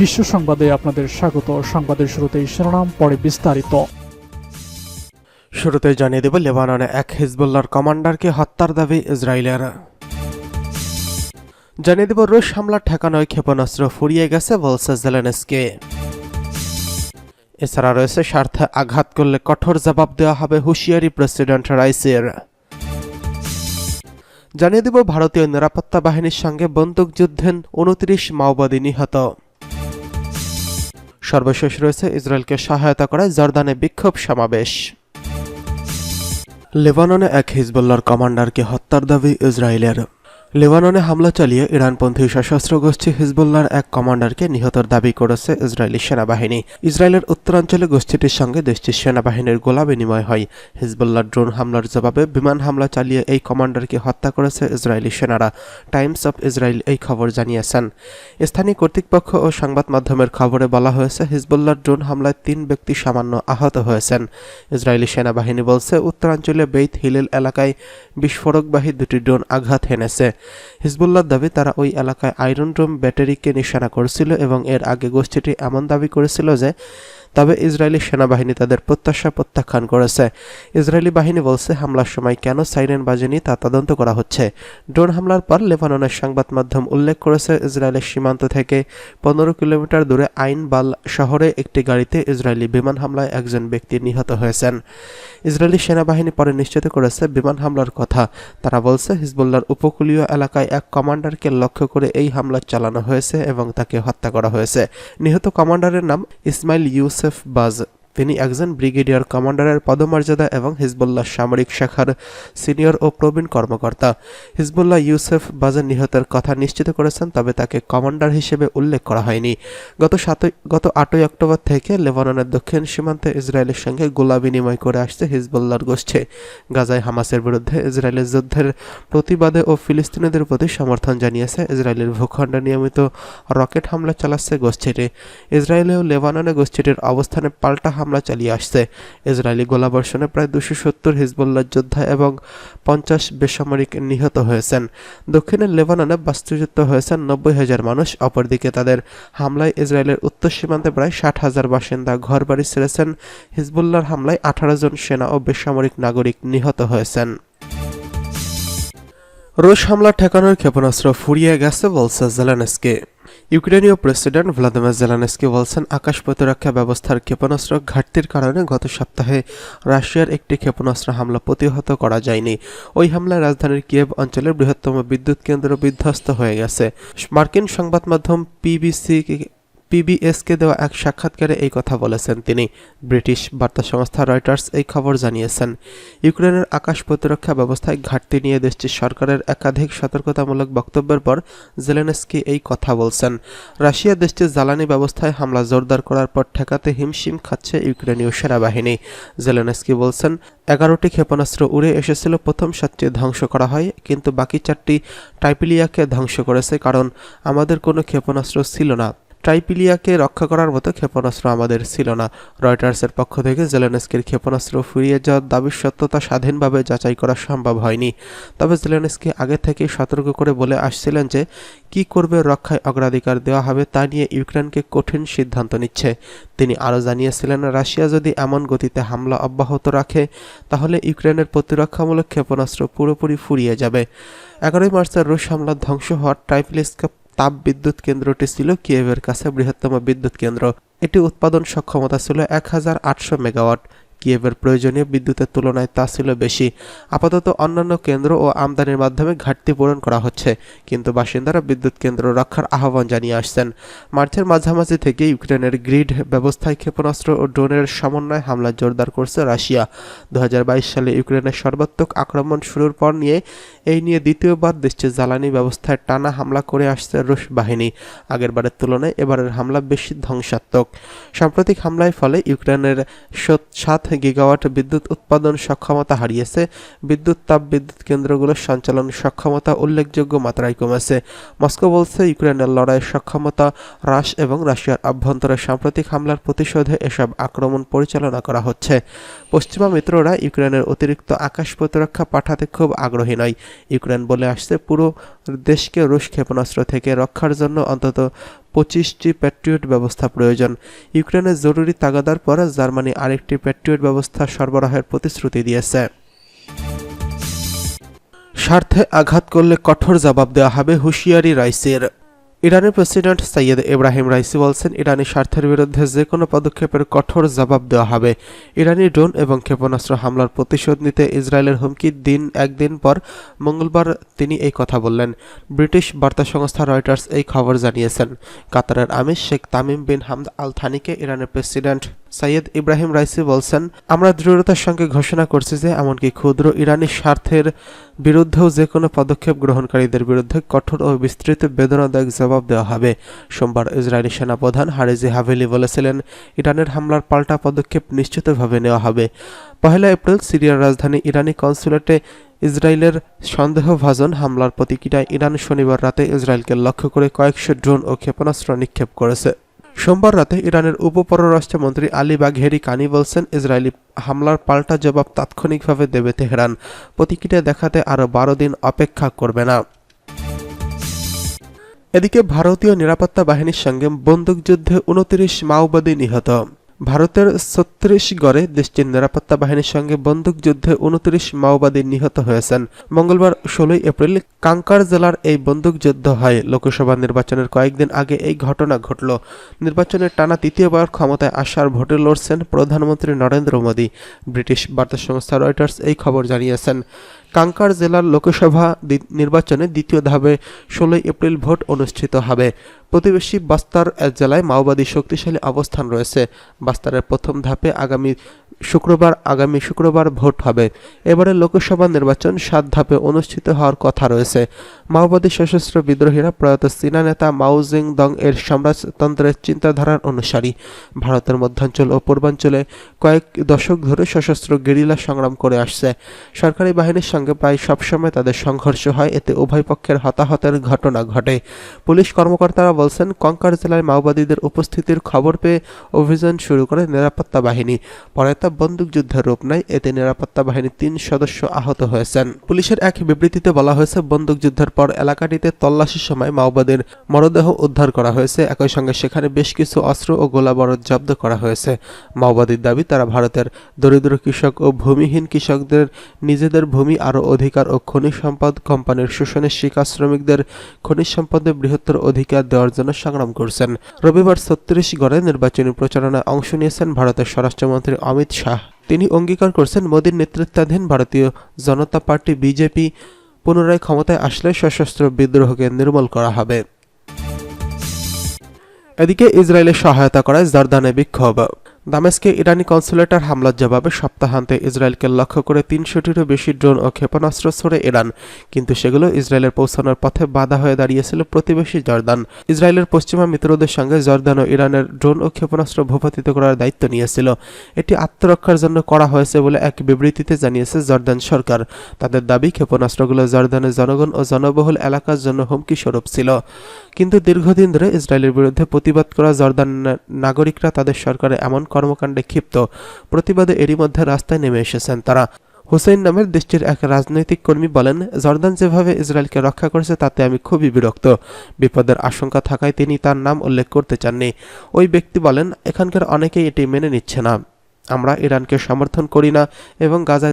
বিশ্ব সংবাদে আপনাদের স্বাগত। সংবাদের শুরুতেই শিরোনাম, পরে বিস্তারিত। শুরুতে জানিয়ে দেব, লেবাননে এক হিজবুল্লার কমান্ডারকে হত্যার দাবি ইসরায়েলের। জানিয়ে দেব, রুশ হামলা ঠেকানোয় ক্ষেপণাস্ত্র ফুরিয়ে গেছে বলছে জেলেনস্কে। এছাড়া রয়েছে স্বার্থে আঘাত করলে কঠোর জবাব দেওয়া হবে হুঁশিয়ারি প্রেসিডেন্ট রাইসের। জানিয়ে দেব, ভারতীয় নিরাপত্তা বাহিনীর সঙ্গে বন্দুকযুদ্ধে উনত্রিশ মাওবাদী নিহত। সর্বশেষ রয়েছে ইসরায়েলকে সহায়তা করায় জর্দানে বিক্ষোভ সমাবেশ। লেবাননে এক হিজবুল্লার কমান্ডারকে হত্যার দাবি ইসরায়েলের। লেবাননে হামলা চালিয়ে ইরানপন্থী সশস্ত্র গোষ্ঠী হিজবুল্লার এক কমান্ডারকে নিহতর দাবি করেছে ইসরায়েলি সেনাবাহিনী। ইসরায়েলের উত্তরাঞ্চলে গোষ্ঠীটির সঙ্গে দেশটির সেনাবাহিনীর গোলা বিনিময় হয়। হিজবুল্লার ড্রোন হামলার জবাবে বিমান হামলা চালিয়ে এই কমান্ডারকে হত্যা করেছে ইসরায়েলি সেনারা, টাইমস অফ ইসরায়েল এই খবর জানিয়েছেন। স্থানীয় কর্তৃপক্ষ ও সংবাদ মাধ্যমের খবরে বলা হয়েছে হিজবুল্লার ড্রোন হামলায় তিন ব্যক্তি সামান্য আহত হয়েছেন। ইসরায়েলি সেনাবাহিনী বলছে, উত্তরাঞ্চলে বেইত হিলেল এলাকায় বিস্ফোরকবাহী দুটি ড্রোন আঘাত হেনেছে। হিজবুল্লার দাবি, তারা ওই এলাকায় আয়রন ড্রোম ব্যাটারিকে নিশানা করছিল এবং এর আগে গোষ্ঠীটি এমন দাবি করেছিল যে তবে ইসরায়েলি সেনাবাহিনী তাদের প্রত্যাশা প্রত্যাখ্যান করেছে। ইসরায়েলি বাহিনী বলছে, হামলার সময় কেন সাইরেন বাজেনি তা তদন্ত করা হচ্ছে। ড্রোন হামলার পর লেবাননের সংবাদ মাধ্যম উল্লেখ করেছে, ইসরায়েলের সীমান্ত থেকে পনেরো কিলোমিটার দূরে আইন বাল শহরে একটি গাড়িতে ইসরায়েলি বিমান হামলায় একজন ব্যক্তি নিহত হয়েছেন। ইসরায়েলি সেনাবাহিনী পরে নিশ্চিত করেছে, বিমান হামলার কথা। তারা বলছে হিজবুল্লার উপকূলীয় এলাকায় এক কমান্ডারকে লক্ষ্য করে এই হামলা চালানো হয়েছে এবং তাকে হত্যা করা হয়েছে। নিহত কমান্ডারের নাম ইসমাইল ইউসেফ বাজ তিনি একজন ব্রিগেডিয়ার কমান্ডারের পদমর্যাদা এবং হিজবুল্লাহ সামরিক শাখার সিনিয়র ও প্রবীণ কর্মকর্তা। হিজবুল্লাহ ইউসেফ বাজার নিহতের কথা নিশ্চিত করেছেন, তবে তাকে কমান্ডার হিসেবে উল্লেখ করা হয়নি। গত গত আটই অক্টোবর থেকে লেবাননের দক্ষিণ সীমান্তে ইসরায়েলের সঙ্গে গোলা বিনিময় করে আসছে হিজবুল্লাহর গোষ্ঠী। গাজায় হামাসের বিরুদ্ধে ইসরায়েলের যুদ্ধের প্রতিবাদে ও ফিলিস্তিনিদের প্রতি সমর্থন জানিয়েছে ইসরায়েলের ভূখণ্ডে নিয়মিত রকেট হামলা চালাচ্ছে গোষ্ঠীটি। ইসরায়েলে ও লেবাননে গোষ্ঠীটির অবস্থানে পাল্টা হামলা চালিয়ে আসছে। ইসরায়েলি গোলাবর্ষণে প্রায় দুশো সত্তর হিজবুল্লাহ যোদ্ধা এবং পঞ্চাশ বেসামরিক নিহত হয়েছেন। দক্ষিণের লেবাননে বাস্তুচ্যুত হয়েছেন নব্বই হাজার মানুষ, অপরদিকে তাদের হামলায় ইসরায়েলের উত্তর সীমান্তে প্রায় ষাট হাজার বাসিন্দা ঘরবাড়ি ছেড়েছেন। হিজবুল্লাহর হামলায় আঠারো জন সেনা ও বেসামরিক নাগরিক নিহত হয়েছেন। রুশ হামলা ঠেকানোর ক্ষেপণাস্ত্র ফুরিয়ে গেছে বলছে জেলেনস্কি। ইউক্রেনীয় প্রেসিডেন্ট ভ্লাদিমির জেলানেস্কি বলছেন, আকাশ প্রতিরক্ষা ব্যবস্থার ক্ষেপণাস্ত্র ঘাটতির কারণে গত সপ্তাহে রাশিয়ার একটি ক্ষেপণাস্ত্র হামলা প্রতিহত করা যায়নি। ওই হামলায় রাজধানীর কিয়েভ অঞ্চলের বৃহত্তম বিদ্যুৎ কেন্দ্র বিধ্বস্ত হয়ে গেছে। মার্কিন সংবাদ মাধ্যম পিবিসি পিবিএসকে দেওয়া এক সাক্ষাৎকারে এই কথা বলেছেন তিনি। ব্রিটিশ বার্তা সংস্থা রয়টার্স এই খবর জানিয়েছেন, ইউক্রেনের আকাশ প্রতিরক্ষা ব্যবস্থায় ঘাটতি নিয়ে দেশটির সরকারের একাধিক সতর্কতামূলক বক্তব্যের পর জেলেনস্কি এই কথা বলছেন। রাশিয়া দেশটির জ্বালানি ব্যবস্থায় হামলা জোরদার করার পর ঠেকাতে হিমশিম খাচ্ছে ইউক্রেনীয় সেনাবাহিনী। জেলেনস্কি বলছেন, এগারোটি ক্ষেপণাস্ত্র উড়ে এসেছিল, প্রথম সাতটি ধ্বংস করা হয়, কিন্তু বাকি চারটি টাইপিলিয়াকে ধ্বংস করেছে, কারণ আমাদের কোনো ক্ষেপণাস্ত্র ছিল না। ট্রাইপিলিয়াকে রক্ষা করার মতো ক্ষেপণাস্ত্র আমাদের ছিল না। রয়টার্সের পক্ষ থেকে জেলেনস্কির ক্ষেপণাস্ত্র ফিরিয়ে যাওয়ার দাবির সত্যতা স্বাধীনভাবে যাচাই করা সম্ভব হয়নি। তবে জেলেনস্কি আগে থেকেই সতর্ক করে বলে আসছিলেন যে, কি করবে রক্ষায় অগ্রাধিকার দেওয়া হবে তা নিয়ে ইউক্রেনকে কঠিন সিদ্ধান্ত নিচ্ছে। তিনি আরও জানিয়েছিলেন, রাশিয়া যদি এমন গতিতে হামলা অব্যাহত রাখে, তাহলে ইউক্রেনের প্রতিরক্ষামূলক ক্ষেপণাস্ত্র পুরোপুরি ফুরিয়ে যাবে। এগারোই মার্চের রুশ হামলা ধ্বংস হওয়ার ট্রাইপিলিস্কা তাপ বিদ্যুৎ কেন্দ্রটি ছিল কিয়েভের কাছে বৃহত্তম বিদ্যুৎ কেন্দ্র। এটি উৎপাদন সক্ষমতা ছিল এক হাজার আটশো মেগাওয়াট। কিয়েভের প্রয়োজনীয় বিদ্যুতের তুলনায় তা ছিল বেশি। আপাতত অন্যান্য কেন্দ্র ও আমদানির মাধ্যমে ঘাটতি পূরণ করা হচ্ছে, কিন্তু বাসিন্দারা বিদ্যুৎ কেন্দ্র রক্ষার আহ্বান জানিয়ে আসছেন। মার্চের মাঝামাঝি থেকে ইউক্রেনের গ্রিড ব্যবস্থায় ক্ষেপণাস্ত্র ও ড্রোনের সমন্বয় হামলা জোরদার করছে রাশিয়া। দু হাজার বাইশ সালে ইউক্রেনের সর্বাত্মক আক্রমণ শুরুর পর নিয়ে এই নিয়ে দ্বিতীয়বার দেশটির জ্বালানি ব্যবস্থায় টানা হামলা করে আসছে রুশ বাহিনী। আগেরবারের তুলনায় এবারের হামলা বেশি ধ্বংসাত্মক। সাম্প্রতিক হামলায় ফলে ইউক্রেনের সাত গিগাওয়াট বিদ্যুৎ উৎপাদন সক্ষমতা হারিয়েছে। বিদ্যুৎ, তাপ বিদ্যুৎ কেন্দ্রগুলোর সঞ্চালন সক্ষমতা উল্লেখযোগ্য মাত্রায় কমেছে। মস্কো বলছে, ইউক্রেনের লড়াইয়ের সক্ষমতা হ্রাস এবং রাশিয়ার আভ্যন্তরে সাম্প্রতিক হামলার প্রতিশোধে এসব আক্রমণ পরিচালনা করা হচ্ছে। পশ্চিমা মিত্ররা ইউক্রেনের অতিরিক্ত আকাশ প্রতিরক্ষা পাঠাতে খুব আগ্রহী নয়। ইউক্রেন বলে আসছে, পুরো দেশকে রুশ ক্ষেপণাস্ত্র থেকে রক্ষার জন্য অন্তত পঁচিশটি প্যাট্রিয়ট ব্যবস্থা প্রয়োজন। ইউক্রেনের জরুরি তাগাদার পর জার্মানি আরেকটি প্যাট্রিয়ট ব্যবস্থা সরবরাহের প্রতিশ্রুতি দিয়েছে। স্বার্থে আঘাত করলে কঠোর জবাব দেওয়া হবে হুঁশিয়ারি রাইসের। ইরানের প্রেসিডেন্ট সৈয়দ ইব্রাহিম রাইসি বলছেন, ইরানি স্বার্থের বিরুদ্ধে যে কোনো পদক্ষেপের কঠোর জবাব দেওয়া হবে। ইরানি ড্রোন এবং ক্ষেপণাস্ত্র হামলার প্রতিশোধ নিতে ইসরায়েলের হুমকি দিন একদিন পর মঙ্গলবার তিনি এই কথা বললেন। ব্রিটিশ বার্তা সংস্থা রয়টার্স এই খবর জানিয়েছেন। কাতারের আমির শেখ তামিম বিন হামদ আল থানিকে ইরানের প্রেসিডেন্ট সৈয়দ ইব্রাহিম রাইসি বলছেন, আমরা দৃঢ়তার সঙ্গে ঘোষণা করছি যে, এমনকি ক্ষুদ্র ইরানি স্বার্থের বিরুদ্ধেও যে কোনো পদক্ষেপ গ্রহণকারীদের বিরুদ্ধে কঠোর ও বিস্তৃত বেদনাদায়ক জবাব দেওয়া হবে। সোমবার ইসরায়েলি সেনাপ্রধান হারিজি হাভেলি বলেছিলেন, ইরানের হামলার পাল্টা পদক্ষেপ নিশ্চিতভাবে নেওয়া হবে। পহেলা এপ্রিল সিরিয়ার রাজধানী ইরানি কনসুলেটে ইসরায়েলের সন্দেহভাজন হামলার প্রতিক্রিয়ায় ইরান শনিবার রাতে ইসরায়েলকে লক্ষ্য করে কয়েকশো ড্রোন ও ক্ষেপণাস্ত্র নিক্ষেপ করেছে। সোমবার রাতে ইরানের উপপররাষ্ট্রমন্ত্রী আলী বাঘেরি কানি বলছেন ইসরায়েলি হামলার পাল্টা জবাব তাৎক্ষণিকভাবে দেবে তেহরান। প্রতিক্রিয়া দেখাতে আরও বারো দিন অপেক্ষা করবে না। এদিকে ভারতীয় নিরাপত্তা বাহিনীর সঙ্গে বন্দুকযুদ্ধে উনত্রিশ মাওবাদী নিহত। ভারতের ছত্তিশগড়ে দেশটির নিরাপত্তা বাহিনীর সঙ্গে বন্দুকযুদ্ধে উনত্রিশ মাওবাদী নিহত হয়েছেন। মঙ্গলবার ষোলোই এপ্রিল কাঙ্কার জেলার এই বন্দুকযুদ্ধ হয়। লোকসভা নির্বাচনের কয়েকদিন আগে এই ঘটনা ঘটল। নির্বাচনের টানা তৃতীয়বার ক্ষমতায় আসার ভোটে লড়ছেন প্রধানমন্ত্রী নরেন্দ্র মোদী। ব্রিটিশ বার্তা সংস্থা রয়টার্স এই খবর জানিয়েছেন। কাঙ্কার জেলার লোকসভা নির্বাচনে দ্বিতীয় ধাপে ষোলোই এপ্রিল ভোট অনুষ্ঠিত হবে। প্রতিবেশী বাস্তার জেলায় মাওবাদী শক্তিশালী অবস্থান রয়েছে। বাস্তারের প্রথম ধাপে আগামী শুক্রবার, আগামী শুক্রবার ভোট হবে। এবারে লোকসভা নির্বাচন সাত ধাপে অনুষ্ঠিত হওয়ার কথা রয়েছে। মাওবাদী সশস্ত্র বিদ্রোহীরা প্রয়াত চীনা নেতা মাউজিং দং এর সাম্রাজ্যতন্ত্রের চিন্তাধারার অনুসারী। ভারতের মধ্যাঞ্চল ও পূর্বাঞ্চলে কয়েক দশক ধরে সশস্ত্র গেরিলা সংগ্রাম করে আসছে। সরকারি বাহিনীর সঙ্গে প্রায় সবসময় তাদের সংঘর্ষ হয়, এতে উভয় পক্ষের হতাহতের ঘটনা ঘটে। পুলিশ কর্মকর্তারা বলছেন, কঙ্কার জেলায় মাওবাদীদের উপস্থিতির খবর পেয়ে অভিযান শুরু করে নিরাপত্তা বাহিনী। পরে বন্দুকযুদ্ধের রূপ নেয়। এতে নিরাপত্তা বাহিনীর তিন সদস্য আহত হয়েছেন। পুলিশের এক বিবৃতিতে বলা হয়েছে বন্দুকযুদ্ধের পর এলাকাটিতে তল্লাশির সময় মাওবাদীর মরদেহ উদ্ধার করা হয়েছে। একই সঙ্গে সেখানে বেশ কিছু অস্ত্র ও গোলাবারুদ জব্দ করা হয়েছে। মাওবাদীর দাবি, তারা ভারতের দরিদ্র কৃষক ও ভূমিহীন কৃষকদের নিজেদের ভূমি আরও অধিকার ও খনিজ সম্পদ কোম্পানির শোষণের শিকার শ্রমিকদের খনিজ সম্পদে বৃহত্তর অধিকার দেওয়ার জন্য সংগ্রাম করছেন। রবিবার ছত্তিশগড়ে নির্বাচনী প্রচারণায় অংশ নিয়েছেন ভারতের স্বরাষ্ট্রমন্ত্রী অমিত শাহ। তিনি অঙ্গীকার করছেন মোদীর নেতৃত্বাধীন ভারতীয় জনতা পার্টি বিজেপি পুনরায় ক্ষমতায় আসলে সশস্ত্র বিদ্রোহকে নির্মূল করা হবে। এদিকে ইসরায়েলের সহায়তা করায় জর্দানে বিক্ষোভ। দামেস্কে ইরানি কনসুলেটার হামলার জবাবে সপ্তাহান্তে ইসরায়েলকে লক্ষ্য করে তিনশোটিরও বেশি ড্রোন ও ক্ষেপণাস্ত্র ছড়ে ইরান। কিন্তু সেগুলো ইসরায়েলের পৌঁছানোর পথে বাধা হয়ে দাঁড়িয়েছিল প্রতিবেশী জর্দান। ইসরায়েলের পশ্চিমা মিত্রদের সঙ্গে জর্দান ও ইরানের ড্রোন ও ক্ষেপণাস্ত্র ভূপাতিত করার দায়িত্ব নিয়েছিল। এটি আত্মরক্ষার জন্য করা হয়েছে বলে এক বিবৃতিতে জানিয়েছে জর্দান সরকার। তাদের দাবি, ক্ষেপণাস্ত্রগুলো জর্দানের জনগণ ও জনবহুল এলাকার জন্য হুমকি স্বরূপ ছিল। কিন্তু দীর্ঘদিন ধরে ইসরায়েলের বিরুদ্ধে প্রতিবাদ করা জর্দান নাগরিকরা তাদের সরকারের এমন কর্মকাণ্ডে ক্ষিপ্ত। প্রতিবাদে এরই মধ্যে রাস্তায় নেমে এসেছেন তারা। হুসেইন নামের দেশটির এক রাজনৈতিক কর্মী বলেন, জর্দান যেভাবে ইসরায়েলকে রক্ষা করেছে, তাতে আমি খুবই বিরক্ত। বিপদের আশঙ্কা থাকায় তিনি তার নাম উল্লেখ করতে চাননি। ওই ব্যক্তি বলেন, এখানকার অনেকেই এটি মেনে নিচ্ছে না। আমরা ইরানকে সমর্থন করি না এবং গাজায়